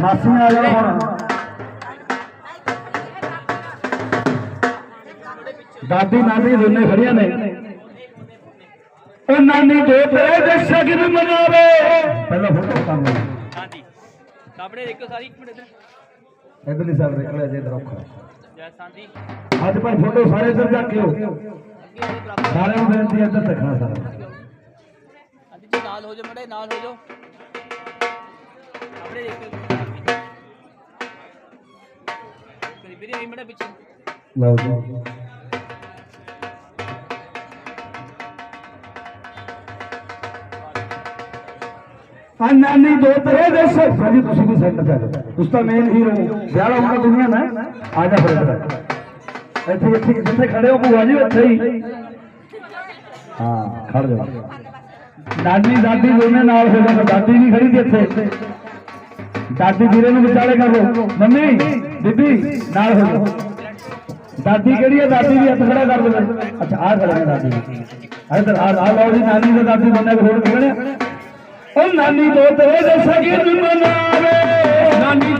ਮਾਸੀਆਂ ਆ ਜਾਓ ਹੁਣ ਦਾਦੀ ਨਾਨੀ ਦੋਨੇ ਖੜੀਆਂ ਨੇ। ਉਹ ਨਾਨੀ ਦੋ ਤੇਰੇ ਦੇ ਸ਼ਗਨ ਮਨਾਵੇ। ਪਹਿਲਾਂ ਫੋਟੋ ਕੰਮ ਹਾਂਜੀ। ਸਾਹਮਣੇ ਦੇਖੋ ਸਾਰੀ ਇੱਕ ਮਿੰਟ ਇੱਧਰ। ਇਧਰਲੀ ਸਾਈਡ ਨਿਕਲਿਆ ਜੇ ਇਧਰ ਔਖਾ ਜੈ ਸਾਂਦੀ ਅੱਜ ਭਾਈ ਫੋਟੋ ਸਾਰੇ ਇੱਧਰ ਜਾ ਕੇ ਹੋ ਸਾਰਿਆਂ ਨੂੰ ਬੇਨਤੀ ਇੱਧਰ ਦੇਖਣਾ ਸਾਰਾ। ਹਾਂਜੀ ਜੀ ਨਾਲ ਹੋ ਜਾਓ ਮੜੇ ਨਾਲ ਹੋ ਜਾਓ। ਸਾਹਮਣੇ ਦੇਖੋ। ਵੀਰੇ ਆਈ ਮੜੇ ਪਿੱਛੇ। ਲਓ ਜੀ। ਆ ਨਾਨੀ ਦੋ ਤੇਰੇ ਦੇ ਸੱਜਾ ਜੀ ਤੁਸੀਂ ਵੀ ਸੈਂਟਰ ਚੱਲ ਤੁਸੀਂ ਤਾਂ ਮੇਨ ਹੀਰੋ ਵਿਆਹ ਵਾਲਾ ਦੁਨੀਆ ਨਾ। ਆ ਜਾ ਫਿਰ ਇੱਧਰ। ਇੱਥੇ ਇੱਥੇ ਜਿੱਥੇ ਖੜੇ ਹੋ ਭੂਆ ਜੀ ਉੱਥੇ ਹੀ। ਹਾਂ ਖੜ ਜਾ। ਦਾਦੀ ਦਾਦੀ ਦੋਨੇ ਨਾਲ ਹੋ ਜਾਣਾ। ਦਾਦੀ ਨਹੀਂ ਖੜੀ ਸੀ ਇੱਥੇ। ਦਾਦੀ ਵੀਰੇ ਨੂੰ ਵਿਚਾਲੇ ਕਰ ਲਓ। ਮੰਮੀ, ਬੀਬੀ, ਨਾਲ ਹੋ ਜਾਓ। ਦਾਦੀ ਕਿਹੜੀ ਹੈ ਦਾਦੀ ਵੀ ਹੱਥ ਖੜਾ ਕਰ ਦੇਵੇ। ਅੱਛਾ, ਆਹ ਖੜਾ ਹੈ ਦਾਦੀ ਇੱਧਰ ਆ ਆ ਲਓ ਜੀ, ਨਾਨੀ ਤੇ ਦਾਦੀ ਦੋਨੇ ਕੋਲ ਖੜੇ ਉਹ ਨਾਨੀ ਦੋ ਤੇਰੇ ਦੇ ਸਗਨ ਮਨਾਵੇ ਨਾਨੀ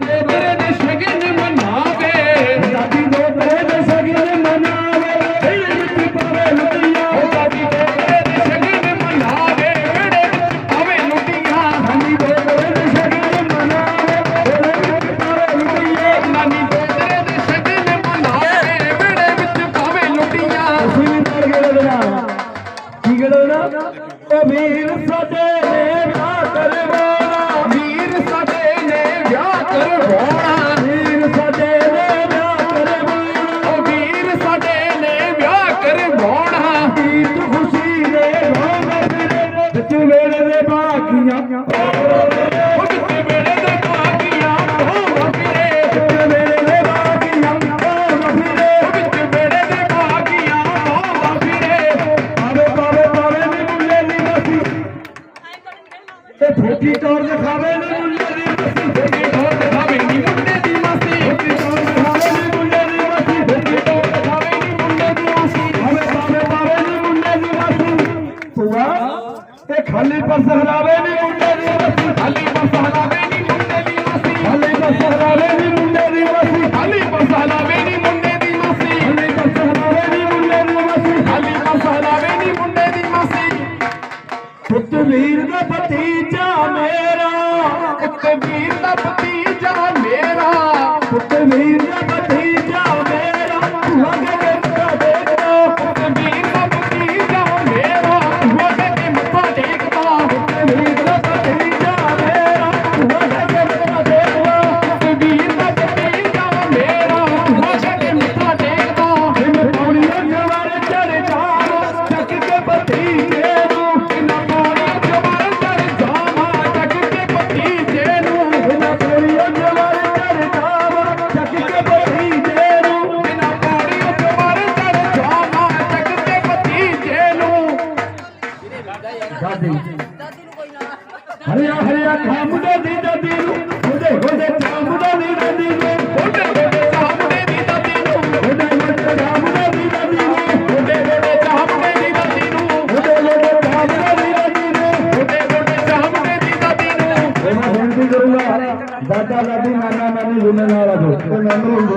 ਉਹ ਵੀਰ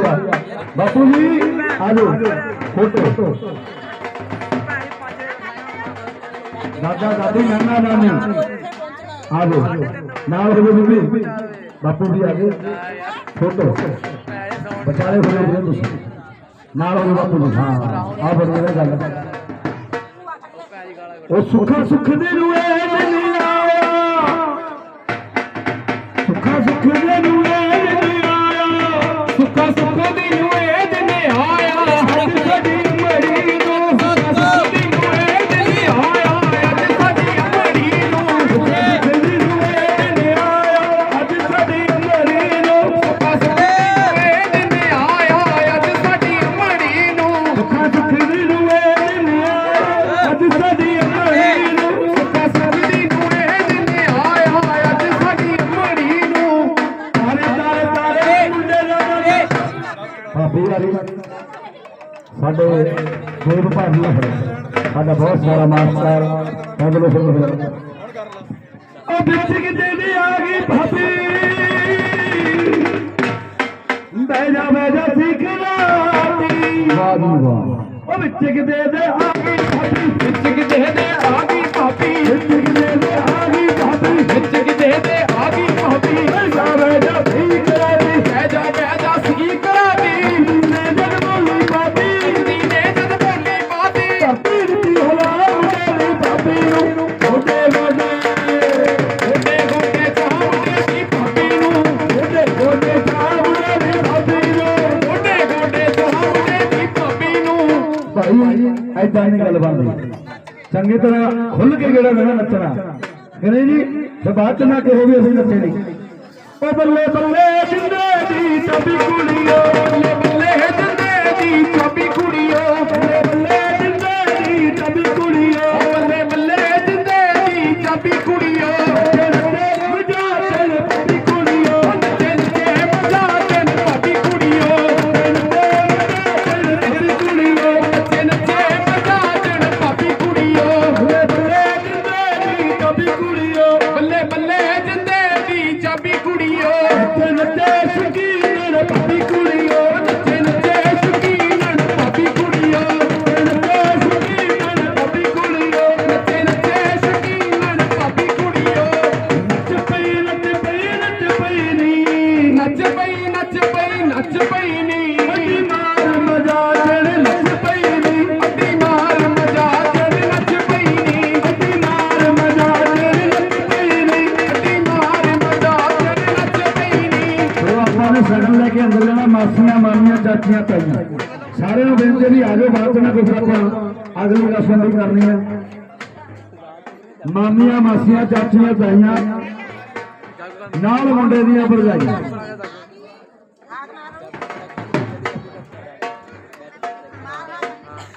ਮੈਂਬਰ ਬਾਪੂ ਜੀ ਆ ਜਾਓ ਫੋਟੋ। ਦਾਦਾ, ਦਾਦੀ, ਨਾਨਾ, ਨਾਨੀ। ਆ ਜਾਓ ਨਾਲ ਹੋ ਬੀਬੀ। ਬਾਪੂ ਜੀ ਆ ਗਏ ਫੋਟੋ ਬਚਾਲੇ ਹੋ ਜਾਓ ਤੁਸੀਂ। ਨਾਲ ਹੋ ਬਾਪੂ ਜੀ। ਹਾਂ ਆ ਬੜੀ ਗੱਲ। ਉਹ ਸੁੱਖਾ ਸੁੱਖ ਦੇ ਨੂੰ ਇਹ ਸੁੱਖਾ ਸੁੱਖ ਦੇ ਨੂੰ ਵਧੀਆ ਫਿਰ ਸਾਡਾ ਬਹੁਤ ਸਾਰਾ ਮਾਸਟਰ ਅਗਲੇ ਫਿਰ ਉਹ ਵਿੱਚ ਕਿਤੇ ਦੀ ਆ ਗਈ ਭਾਬੀ। ਬਹਿ ਜਾ ਬਹਿ ਜਾ ਸਿੱਖ ਲਾਤੀ ਵਾਹ ਵਾਹ। ਉਹ ਵਿੱਚ ਕਿਤੇ ਖੁੱਲ ਕੇ ਨੱਚਣਾ। ਕਹਿੰਦੇ ਜੀ, ਤੇ ਬਾਅਦ ਚ ਨਾ ਕਹੋ ਵੀ ਅਸੀਂ ਨੱਚੇ ਨਹੀਂ। ਉਹ ਬੱਲੇ ਬੱਲੇ ਜਿੰਦੇ ਦੀ ਤਬੀ ਕੁੜੀਓ ਨਾ ਕੁਝ ਆਪਾਂ ਅਗਲੀ ਰਸਮ ਵੀ ਕਰਨੀ ਹੈ ਮਾਮੀਆਂ, ਮਾਸੀਆਂ, ਚਾਚੀਆਂ, ਤਾਈਆਂ, ਨਾਲ ਮੁੰਡੇ ਦੀਆਂ ਭਰਜਾਈਆਂ।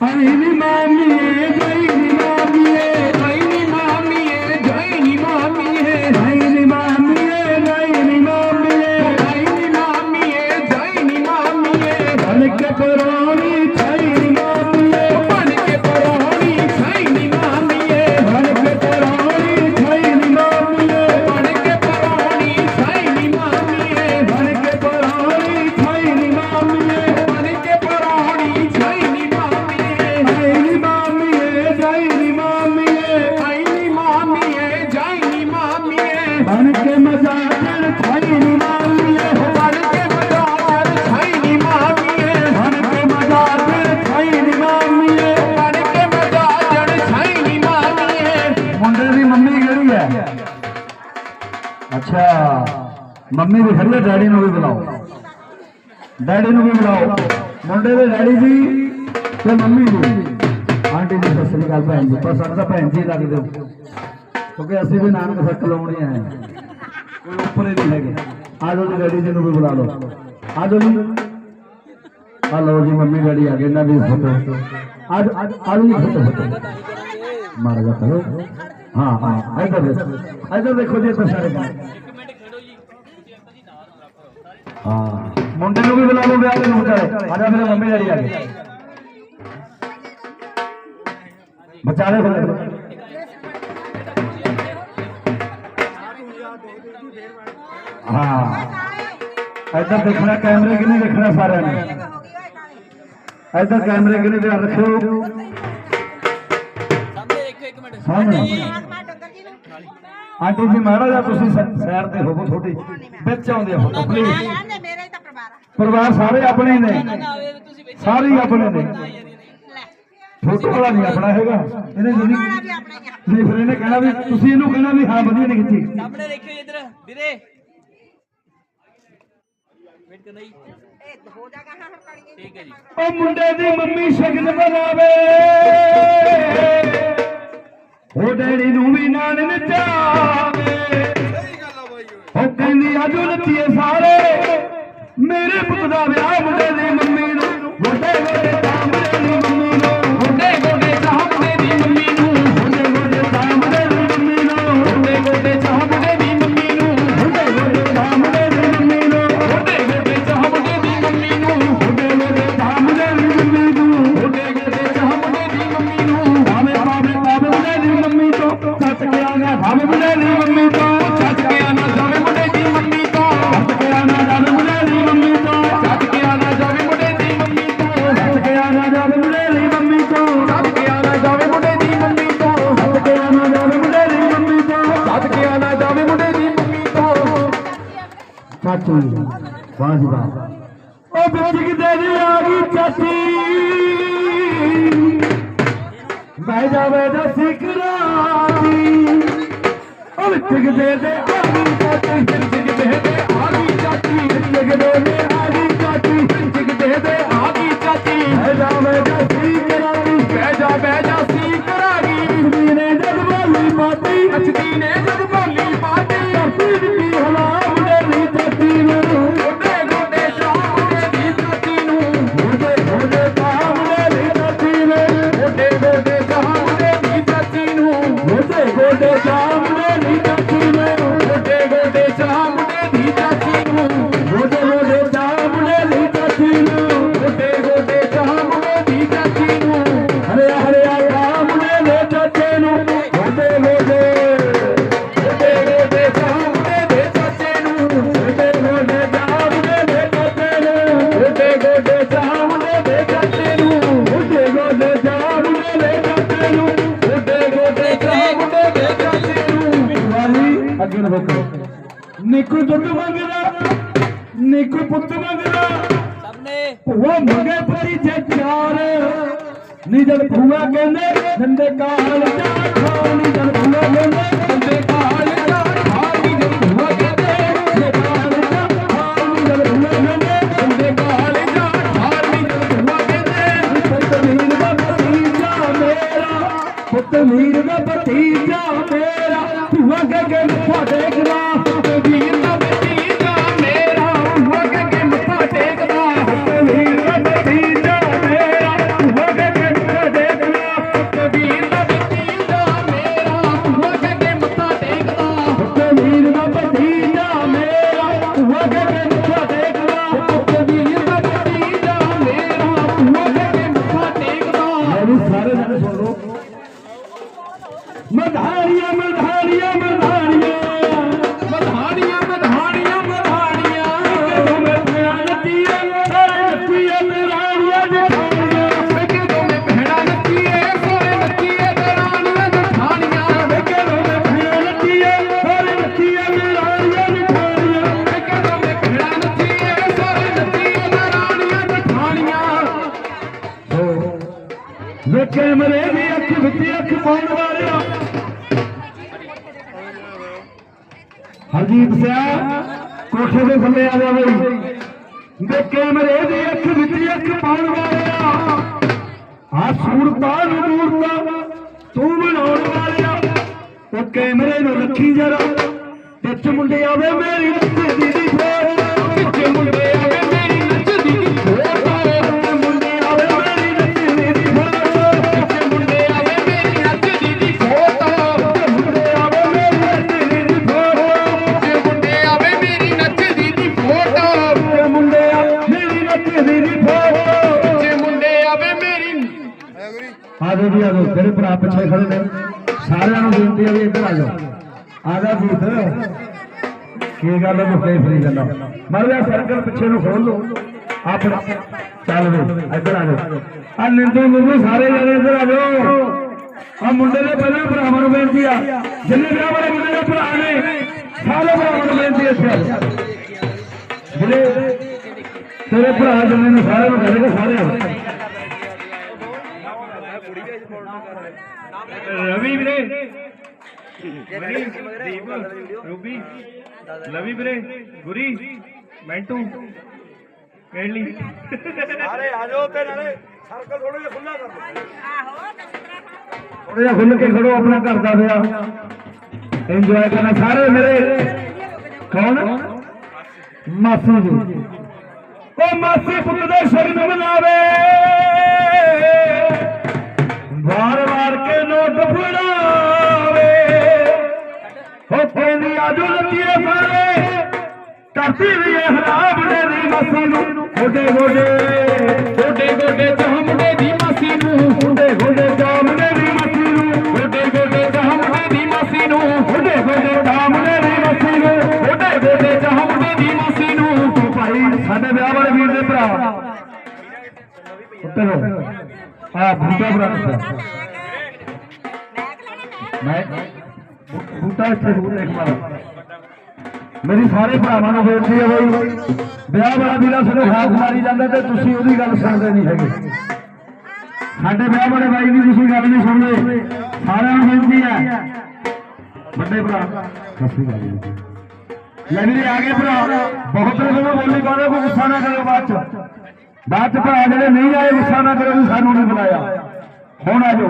ਹਰੀ ਮਾਮੀਏ ਗਈ ਮਾਮੀਏ। ਮੰਮੀ ਵੀ ਖੜੀ ਹੈ ਡੈਡੀ ਨੂੰ ਵੀ ਬੁਲਾਓ। ਡੈਡੀ ਨੂੰ ਵੀ ਬੁਲਾਓ। ਮੁੰਡੇ ਦੇ ਡੈਡੀ ਜੀ ਤੇ ਮੰਮੀ ਜੀ ਆਂਟੀ ਜੀ ਸਤਿ ਸ੍ਰੀ ਅਕਾਲ ਭੈਣ ਜੀ। ਪਰ ਸਾਨੂੰ ਭੈਣ ਜੀ ਲੱਗਦੇ ਕਿਉਂਕਿ ਅਸੀਂ ਵੀ ਨਾਨਕ ਸੱਕ ਲਾਉਣੇ ਆਏ ਕੋਈ ਉੱਪਰ ਨਹੀਂ ਹੈਗੇ। ਆ ਜਾਓ ਜੀ ਡੈਡੀ ਜੀ ਨੂੰ ਵੀ ਬੁਲਾ ਲਓ। ਆ ਜਾਓ ਜੀ। ਆ ਲਓ ਜੀ ਮੰਮੀ ਡੈਡੀ ਆ ਗਏ। ਇਹਨਾਂ ਦੀ ਫੋਟੋ। ਆ ਜਾਓ, ਆ ਜਾਓ, ਜੀ ਫੋਟੋ ਫੋਟੋ। ਮਾਰ ਜਾ ਹਾਂ ਹਾਂ ਇੱਧਰ ਦੇਖੋ। ਇੱਧਰ ਦੇਖੋ ਜੀ ਇੱਧਰ ਸਾਰੇ ਇੱਕ ਮਿੰਟ ਖੜੋ ਜੀ ਤੁਸੀਂ ਅੰਕਲ ਜੀ ਨਾਲ ਰੱਖੋ ਸਾਰੇ ਹਾਂ। ਮੁੰਡੇ ਨੂੰ ਵੀ ਬੁਲਾ ਲਓ ਵਿਆਹ ਦੇ ਮੁੰਡੇ ਆ ਜਾ ਮੇਰੇ ਮੰਮੀ ਡੈਡੀ ਆ ਗਏ। ਬਚਾਰੇ ਫਿਰ ਹਾਂ। ਇੱਧਰ ਦੇਖਣਾ ਕੈਮਰੇ ਕਿਨੇ ਦੇਖਣਾ ਸਾਰਿਆਂ ਨੇ? ਇੱਧਰ ਕੈਮਰੇ ਕਿਨੇ ਧਿਆਨ ਰੱਖਿਓ ਸਾਹਮਣੇ ਇੱਕ ਮਿੰਟ। ਸਾਹਮਣੇ। ਆਂਟੀ ਜੀ ਮਹਾਰਾਜ ਆ ਤੁਸੀਂ ਸੈਰ ਤੇ ਹੋਵੋ ਥੋੜੀ ਵਿੱਚ ਆਉਂਦੇ ਹੋ ਪਲੀਜ਼ ਮੇਰਾ ਹੀ ਤਾਂ ਪਰਿਵਾਰ ਸਾਰੇ ਆਪਣੇ ਨੇ। ਸਾਰੇ ਹੀ ਆਪਣੇ ਨੇ। ਫੋਟੋ ਵਾਲਾ ਨਹੀਂ ਆਪਣਾ ਹੈਗਾ। ਇਹਨੇ ਜਿਹੜੀ ਵਾਲਾ ਵੀ ਆਪਣਾ ਹੀ ਆ। ਨਹੀਂ ਫਿਰ ਇਹਨੇ ਕਹਿਣਾ ਵੀ ਤੁਸੀਂ ਇਹਨੂੰ ਕਹਿਣਾ ਵੀ ਹਾਂ ਵਧੀਆ ਨਹੀਂ ਕੀਤੀ। ਸਾਹਮਣੇ ਦੇਖਿਓ ਇੱਧਰ ਵੀਰੇ। ਵੇਟ ਕਰਨਾ ਜੀ ਇਹ ਹੋ ਜਾਗਾ ਹਾਂ ਹਰਕਣੀਏ ਠੀਕ ਹੈ ਜੀ। ਉਹ ਮੁੰਡੇ ਦੀ ਮੰਮੀ ਸ਼ਗਨ ਬਣਾਵੇ ਉਹ ਡੈਡੀ ਨੂੰ ਵੀ ਨਾਲ ਨਚਾਵੇ ਉਹ ਕਹਿੰਦੀ ਆਜੋ ਨੱਚੀਏ ਸਾਰੇ। ਮੇਰੇ ਪੁੱਤ ਦਾ ਵਿਆਹ ਮੁੰਡੇ ਦੀ ਮੰਮੀ ਨੂੰ ਗੋਡੇ ਗੋਡੇ ਗਿਆ ਨਾ ਭਾਵੇਂ ਮੰਮੀ ਵਾਲੀ ਅੱਗੇ ਨੂੰ ਵੇਖੋ। ਨਿੱਕੂ ਦੁੱਧ ਮੰਗਦਾ ਨਿੱਕੂ ਪੁੱਤ ਮੰਗਦਾ ਨੇ ਭੂਆ ਮੰਗੇ ਭਤੀਜੇ ਚਾਰ ਨੀ ਜਦ ਭੂਆ ਕਹਿੰਦੇ। ਹਰਜੀਤ ਸਿਆ ਕੋਠੇ ਦੇ ਥੱਲੇ ਆ ਜਾ ਬਈ। ਵੇ ਕੈਮਰੇ ਦੀ ਅੱਖ ਵਿੱਚ ਅੱਖ ਪਾਉਣ ਵਾਲਿਆ। ਆ ਸੂਰਤਾਂ ਨੂਰਤਾ ਤੂੰ ਬਣਾਉਣ ਵਾਲਿਆ। ਉਹ ਕੈਮਰੇ ਨੂੰ ਰੱਖੀ ਜਰਾ, ਵਿੱਚ ਮੁੰਡੇ ਆਵੇ, ਮੇਰੀ ਨੱਚਦੀ ਦੀ ਫੋਟੋ ਵਿੱਚ ਮੁੰਡੇ ਆ ਜਾਓ ਆ ਜਾਓ ਤੇਰੇ ਭਰਾ ਪਿੱਛੇ ਖੜੇ ਨੇ। ਸਾਰਿਆਂ ਨੂੰ ਬੇਨਤੀ ਹੈ ਵੀ ਇੱਧਰ ਆ ਜਾਓ। ਆ ਜਾ ਜੀਤ ਕੀ ਗੱਲ ਮੁੱਕੇ ਫਰੀ ਗੱਲਾਂ? ਮਰ ਸਰਕਲ ਪਿੱਛੇ ਨੂੰ ਖੋਲ ਲੋ ਆਪਣਾ ਚੱਲ ਵੇ, ਇੱਧਰ ਆ ਜਾਓ। ਆ ਨਿੰਦੂ ਨਿੰਦੂ ਸਾਰੇ ਜਣੇ ਇੱਧਰ ਆ ਜਾਓ। ਆ ਮੁੰਡੇ ਦੇ ਪਹਿਲਾਂ ਭਰਾਵਾਂ ਨੂੰ ਬੇਨਤੀ ਆ। ਜਿੰਨੇ ਵਿਆਹ ਵਾਲੇ ਮੁੰਡੇ ਦੇ ਭਰਾ ਨੇ, ਸਾਰੇ ਭਰਾਵਾਂ ਨੂੰ ਬੇਨਤੀ ਹੈ ਇੱਥੇ ਜਿਹੜੇ ਤੇਰੇ ਭਰਾ ਜਿੰਨੇ ਨੂੰ, ਸਾਰਿਆਂ ਨੂੰ ਕਹਿੰਦੇ ਸਾਰੇ ਆ ਰਵੀ ਵੀਰੇ। ਦੀਪ ਰੂਬੀ ਲਵੀ ਵੀਰੇ ਗੁਰੀ ਮੈਂਟੂ ਕੈਲੀ ਸਾਰੇ ਆ ਜਾਓ ਤੇ ਨਾਲੇ ਸਰਕਲ ਥੋੜਾ ਜਿਹਾ ਖੁੱਲਾ ਕਰ ਦਿਓ। ਆਹੋ ਥੋੜਾ ਜਿਹਾ ਖੁੱਲ ਕੇ ਖੜੋ ਆਪਣਾ ਘਰ ਦਾ ਵਿਆਹ। ਇੰਜੋਏ ਕਰਨਾ। ਸਾਰੇ ਮੇਰੇ ਕੌਣ? ਮਾਸੀ ਜੀ। ਉਹ ਮਾਸੀ ਪੁੱਤ ਦੇ ਸ਼ਗਨ ਮਨਾਵੇ ਵਾਰ ਵਾਰ ਕੇ ਨੋਟ ਫੜਾਵੇ। ਹੋ ਕਹਿੰਦੀ ਆਜੋ ਲੱਤੀਏ ਸਾਰੇ। ਕਰਦੀ ਵੀ ਇਹ ਹਰਾਮ ਨੇ ਦੀ ਮਾਸੀ ਨੂੰ। ਗੋਡੇ ਗੋਡੇ। ਗੋਡੇ ਗੋਡੇ ਚਾਹਮੜੇ ਦੀ ਮਾਸੀ ਨੂੰ। ਗੋਡੇ ਗੋਡੇ ਚਾਹਮੜੇ ਦੀ ਮਾਸੀ ਨੂੰ। ਗੋਡੇ ਗੋਡੇ ਚਾਹਮੜੇ ਦੀ ਮਾਸੀ ਨੂੰ। ਗੋਡੇ ਗੋਡੇ ਚਾਹਮੜੇ ਦੀ ਮਾਸੀ ਨੂੰ। ਗੋਡੇ ਗੋਡੇ ਚਾਹਮੜੇ ਦੀ ਮਾਸੀ ਨੂੰ। ਭਾਈ ਸਾਡੇ ਵਿਆਹ ਵਾਲੇ ਵੀਰ ਦੇ ਭਰਾ। ਉੱਤੇ ਆ ਬੂਟਾ ਭਰਾ ਕਿੱਥੇ? ਮੈਂ ਬੂਟਾ ਇੱਥੇ ਦੂਰ ਇੱਕ ਮਾਰ ਮੇਰੀ ਸਾਰੇ ਭਰਾਵਾਂ ਨੂੰ ਬੇਨਤੀ ਹੈ ਬਈ ਵਿਆਹ ਵਾਲਾ ਵੀਰਾ ਸਾਨੂੰ ਹਾਕ ਮਾਰੀ ਜਾਂਦਾ ਤੇ ਤੁਸੀਂ ਉਹਦੀ ਗੱਲ ਸੁਣਦੇ ਨਹੀਂ ਹੈਗੇ। ਸਾਡੇ ਵਿਆਹ ਵਾਲੇ ਬਾਈ ਦੀ ਤੁਸੀਂ ਗੱਲ ਨਹੀਂ ਸੁਣਦੇ। ਸਾਰਿਆਂ ਨੂੰ ਬੇਨਤੀ ਹੈ। ਵੱਡੇ ਭਰਾ ਸ਼੍ਰੀ ਅਕਾਲ ਜੀ। ਲੈ ਵੀਰੇ ਆ ਗਏ ਭਰਾ। ਬਹੁਤ ਰਸਮ ਬੋਲੀ ਪਾਉਂਦੇ ਕੋਈ ਗੁੱਸਾ ਨਾ ਕਰੋ ਬਾਅਦ ਚ। ਬਾਅਦ ਚ ਭਰਾ ਜਿਹੜੇ ਨਹੀਂ ਆਏ ਗੁੱਸਾ ਨਾ ਕਰੋ ਸਾਨੂੰ ਨਹੀਂ ਬੁਲਾਇਆ। ਹੁਣ ਆ ਜਾਓ।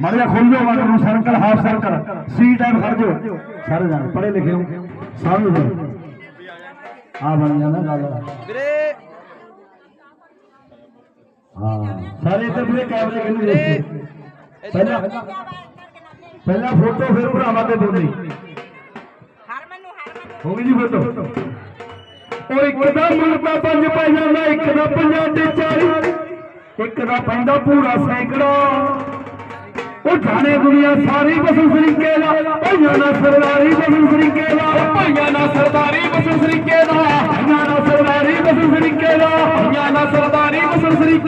ਮਾਰਿਆ ਖੁੱਲ ਜਾਓ ਮਾਰ ਨੂੰ ਸਰਕਲ ਹਾਫ ਸਰਕਲ ਸੀ ਟਾਈਮ ਖੜ ਜਾਓ। ਸਾਰੇ ਜਾਣੇ ਪੜੇ ਲਿਖੇ ਹੋ। ਸਾਰੇ ਜਾਣੇ ਆ ਬਣ ਜਾਂਦਾ ਗੱਲ। ਵੀਰੇ। ਹਾਂ। ਸਾਰੇ ਇੱਧਰ ਵੀਰੇ ਕੈਮਰੇ ਕਿੰਨੇ ਦੇਖੋ ਪਹਿਲਾਂ ਪਹਿਲਾਂ ਫੋਟੋ ਫਿਰ ਭਰਾਵਾਂ ਤੇ ਬੋਲੀ ਹਰਮਨ ਨੂੰ ਹਰਮਨ ਹੋ ਗਈ ਜੀ ਫੋਟੋ ਉਹ ਇੱਕ ਦਾ ਮੁਰਬਾ ਪੰਜ ਪੈ ਜਾਂਦਾ ਇੱਕ ਦਾ ਪੰਜਾਬੀ ਚਾਲੀ, ਇੱਕ ਦਾ ਪੈਂਦਾ ਪੂਰਾ ਸੈਂਕੜਾ। ਉਹ ਜਾਣੇ ਦੁਨੀਆ ਸਾਰੀ ਬਸੂ ਸਰੀਕੇ ਦਾ, ਭਈਆਂ ਨਾ ਸਰਦਾਰੀ ਬਸੂ ਸਰੀਕੇ ਦਾ, ਭਈਆਂ ਨਾ ਸਰਦਾਰੀ ਬਸੂ ਸਰੀਕੇ ਦਾ ਭਈਆਂ नदारीदारीसरीदारी नदारी वसरी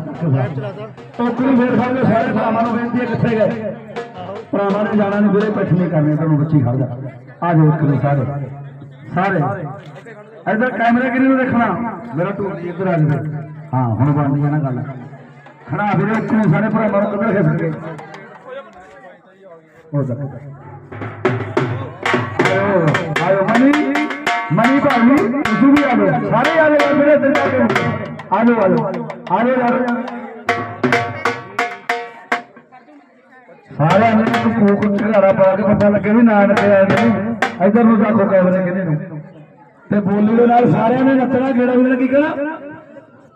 ਟੋਕਰੀ ਫੇਰ ਸਾਡੇ ਸਾਰੇ ਭਰਾਵਾਂ ਨੂੰ ਬੇਨਤੀ ਹੈ ਕਿੱਥੇ ਗਏ? ਭਰਾਵਾਂ ਨੇ ਜਾਣਾ ਨਹੀਂ, ਵੀਰੇ, ਪੱਛ ਨਹੀਂ ਕਰਨੇ, ਤੁਹਾਨੂੰ ਬੱਚੀ ਖੜ ਜਾ। ਆ ਜਾਓ ਇੱਕ ਨੂੰ ਸਾਰੇ। ਸਾਰੇ। ਇੱਧਰ ਕੈਮਰੇ ਕਿਹਨੇ ਨੂੰ ਦੇਖਣਾ? ਮੇਰਾ ਟੂਰ ਜੀ ਇੱਧਰ ਆ ਜਾਵੇ। ਹਾਂ, ਹੁਣ ਬਣਦੀ ਹੈ ਨਾ ਗੱਲ। ਖੜਾ ਵੀਰੇ, ਇੱਕ ਨੂੰ ਸਾਰੇ ਭਰਾਵਾਂ ਨੂੰ ਕਿੱਧਰ ਖਿਸਕ ਗਏ? ਹੋ ਜਾ। ਆਇਓ ਆਇਓ ਮਨੀ। ਮਨੀ ਭਾਈ ਤੁਸੀਂ ਵੀ ਆਓ ਸਾਰੇ ਆ ਜਾਓ ਮੇਰੇ ਤੇ ਜਾ ਕੇ ਆ ਜਾਓ ਆ ਜਾਓ। ਆਲੇ ਸਾਰਿਆਂ ਨੂੰ ਕੋਕ ਘੜਾਰਾ ਪਾ ਕੇ ਪਤਾ ਲੱਗੇ ਵੀ ਨਾਂ ਤੇ ਆਏ ਨੇ। ਇਧਰ ਨੂੰ ਸਾਖੋ ਕਵਰੇ ਕਿਹਦੇ ਨੂੰ। ਤੇ ਬੋਲੀ ਦੇ ਨਾਲ ਸਾਰਿਆਂ ਨੇ ਨੱਚਣਾ ਜਿਹੜਾ ਉਹਨਾਂ ਕੀ ਕਹਣਾ?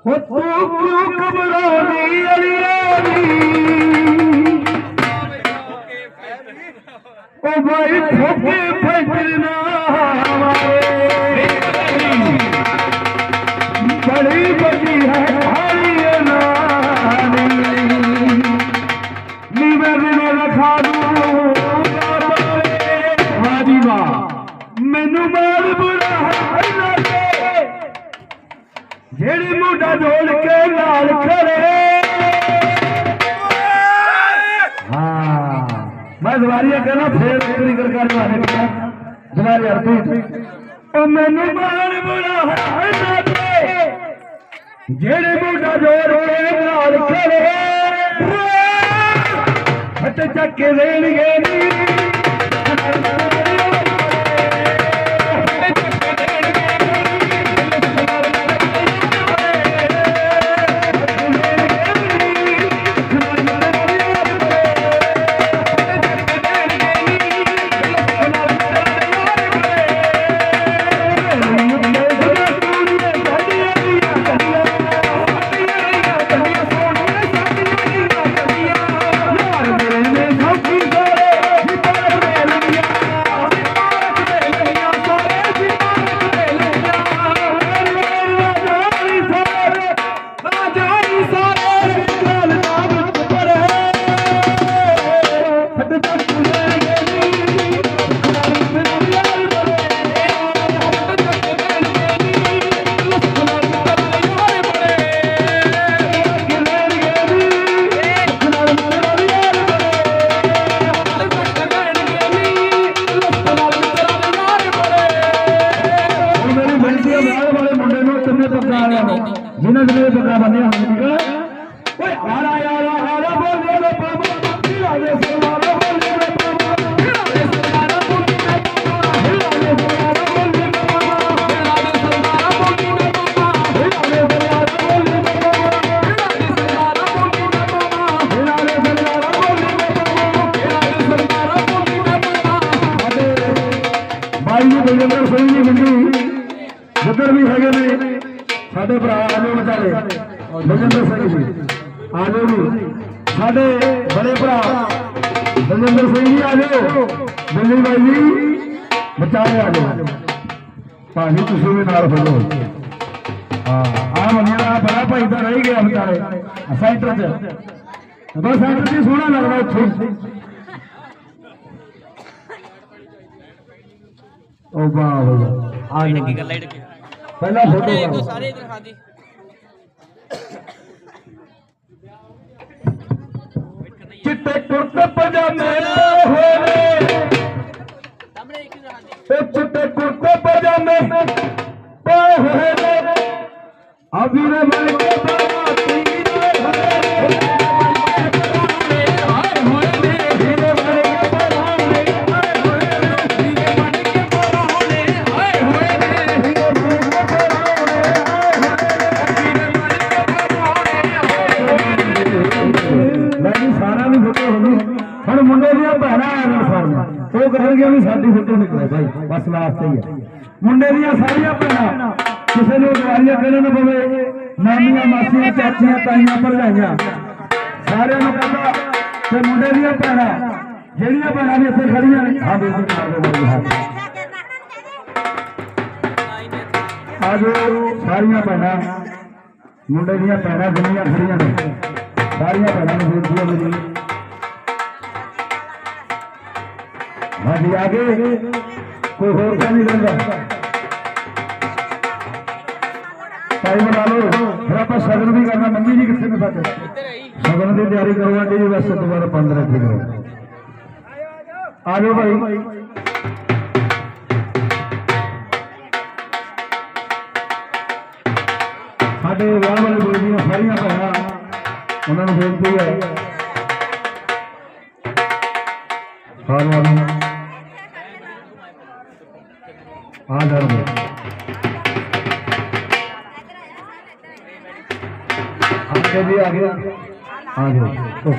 ਉਹ ਤੂੰ ਕਿਉਂ ਘਬਰਾਉਂਦੀ ਅਲੀਆ ਦੀ ਉਹ ਭਾਈ ਫੋਕੇ ಕಕ್ಕಿದೇಳಿಗೆ ನೀರಿ ਸਾਡੇ ਭਰਾ ਆਜੋ ਵਿਚਾਰੇ ਬਲਜਿੰਦਰ ਸਿੰਘ ਜੀ, ਆਜੋ ਜੀ। ਸਾਡੇ ਬੜੇ ਭਰਾ ਬਲਜਿੰਦਰ ਸਿੰਘ ਜੀ ਆਜੋ ਦਿੱਲੀ ਬਾਈ ਜੀ ਵਿਚਾਰੇ ਆਜੋ। ਭਾਜੀ ਤੁਸੀਂ ਵੀ ਨਾਲ ਹੋ ਹਾਂ ਆ ਮੰਨਿਆ ਬੜਾ ਭਾਈ ਤਾਂ ਰਹਿ ਗਿਆ ਵਿਚਾਰੇ ਸੈਂਟਰ 'ਚ ਬਸ ਸੈਂਟਰ 'ਚ ਸੋਹਣਾ ਲੱਗਦਾ ਉੱਥੇ। ਉਹ ਵਾਹ ਵਾਹ। ਆ ਕੀ ਗਈ ਗੱਲ ਪਹਿਲਾ ਫੋਟੋ। ਸਾਰੇ ਇਧਰ ਹਾਂਜੀ ਚਿੱਟੇ ਕੁਰਤੇ ਪਜਾਮੇ ਹੋਏ ਨੇ। ਸਾਹਮਣੇ ਇੱਕ ਹਾਂਜੀ ਉਹ ਚਿੱਟੇ ਕੁਰਤੇ ਪਜਾਮੇ ਪਾਏ ਹੋਏ ਨੇ। ਆ ਵੀਰੇ ਬਣ ਕੇ ਬਸ ਲਾਸਟ ਹੀ ਹੈ ਮੁੰਡੇ ਦੀਆਂ ਸਾਰੀਆਂ ਭੈਣਾਂ, ਕਿਸੇ ਨੂੰ ਦਵਾਈਆਂ ਕਹਿਣਾ ਨਾ ਪਵੇ, ਨਾਨੀਆਂ, ਮਾਸੀਆਂ, ਚਾਚੀਆਂ, ਤਾਈਆਂ, ਭਰਜਾਈਆਂ। ਸਾਰਿਆਂ ਨੂੰ ਕਹਿੰਦਾ ਤੇ ਮੁੰਡੇ ਦੀਆਂ ਭੈਣਾਂ, ਜਿਹੜੀਆਂ ਭੈਣਾਂ ਵੀ ਇੱਥੇ ਖੜੀਆਂ ਨੇ ਹਾਂ ਬਿਲਕੁਲ ਮਾਰ ਦਿਓ ਮਾਰ ਆਜੋ ਸਾਰੀਆਂ ਭੈਣਾਂ, ਮੁੰਡੇ ਦੀਆਂ ਭੈਣਾਂ ਜਿੰਨੀਆਂ ਖੜੀਆਂ ਨੇ, ਸਾਰੀਆਂ ਭੈਣਾਂ ਨੂੰ ਬੇਨਤੀ ਹੈ ਮੇਰੀ ਹਾਂਜੀ ਆਗੇ ਕੋਈ ਹੋਰ ਤਾਂ ਨਹੀਂ ਰਹਿੰਦਾ ਭਾਈ ਬਣਾ ਲਓ। ਫਿਰ ਆਪਾਂ ਸ਼ਗਨ ਵੀ ਕਰਨਾ, ਮੰਮੀ ਜੀ ਕਿੱਥੇ ਨੇ ਸਾਡੇ? ਸ਼ਗਨ ਦੀ ਤਿਆਰੀ ਕਰੋ ਆਂਟੀ ਜੀ, ਬਸ ਦੁਬਾਰਾ 15 ਰੱਖੀ ਕਰੋ। ਆਜੋ ਭਾਈ। ਸਾਡੇ ਵਿਆਹ ਵਾਲੇ ਬੋਲੀਆਂ ਸਾਰੀਆਂ ਭੈਣਾਂ। ਉਹਨਾਂ ਨੂੰ ਬੇਨਤੀ ਹੈ। ਸਾਰਿਆਂ ਨੂੰ ਆ ਜਾਣਗੇ ਅੱਗੇ ਵੀ ਆ ਗਿਆ। ਆ ਜਾਓ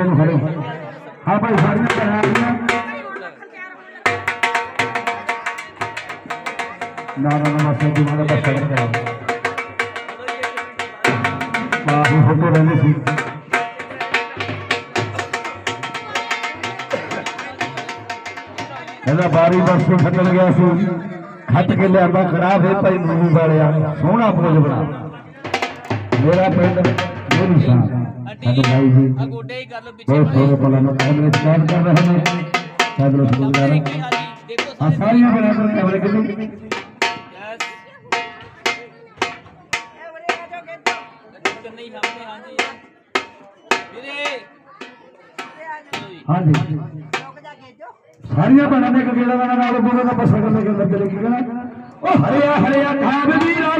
ਪਿੱਛੇ ਨੂੰ ਖੜੇ। ਹਾਂ ਭਾਈ ਸਾਰੀਆਂ ਭੈਣਾਂ ਆ ਨਾ। ਨਾ ਨਾ ਮਾਸੀ ਜੀ ਬਸ ਸੜਕ ਕਰਾ ਆਹ ਹੀ ਫੋਟੋ ਲੈਣੀ ਸੀ। ਇਹਦਾ ਬਾਰੀ ਬਸ ਤੋਂ ਛੱਡਣ ਗਿਆ ਸੀ। ਖੱਟ ਕੇ ਲਿਆਂਦਾ ਖਰਾਬ ਹੈ ਭਾਈ ਮੂੰਹ ਵਾਲਿਆ। ਸੋਹਣਾ ਪੋਜ ਬਣਾ। ਮੇਰਾ ਪਿੰਡ ਮੇਰੀ ਸ਼ਾਨ। ਜੀ। ਆ ਗੋਡੇ ਹੀ ਕਰ ਲਓ ਪਿੱਛੇ ਬਹੁਤ ਸੋਹਣੇ ਪਲਾਂ ਨੂੰ। ਕੈਮਰੇ ਸਟਾਰਟ ਕਰ ਰਹੇ ਨੇ। ਬੁਲਾ ਹਾਂਜੀ ਦੇਖੋ ਆ ਸਾਰੇ ਸਾਰੀਆਂ ਕਿੰਨੇ ਹਾਂਜੀ। ਸਾਰੀਆਂ ਭੈਣਾਂ ਦੇ ਕਬੀਲਾ ਦਾ ਨਾਮ ਬੋਲੋ ਨਾ ਪਸੰਦ ਕਰਦੇ ਕਿ ਅੰਦਰ ਚਲੇ ਗਈ ਕਹਿੰਦਾ ਉਹ ਹਰਿਆ ਹਰਿਆ ਖਾਬ ਦੀ ਲਾ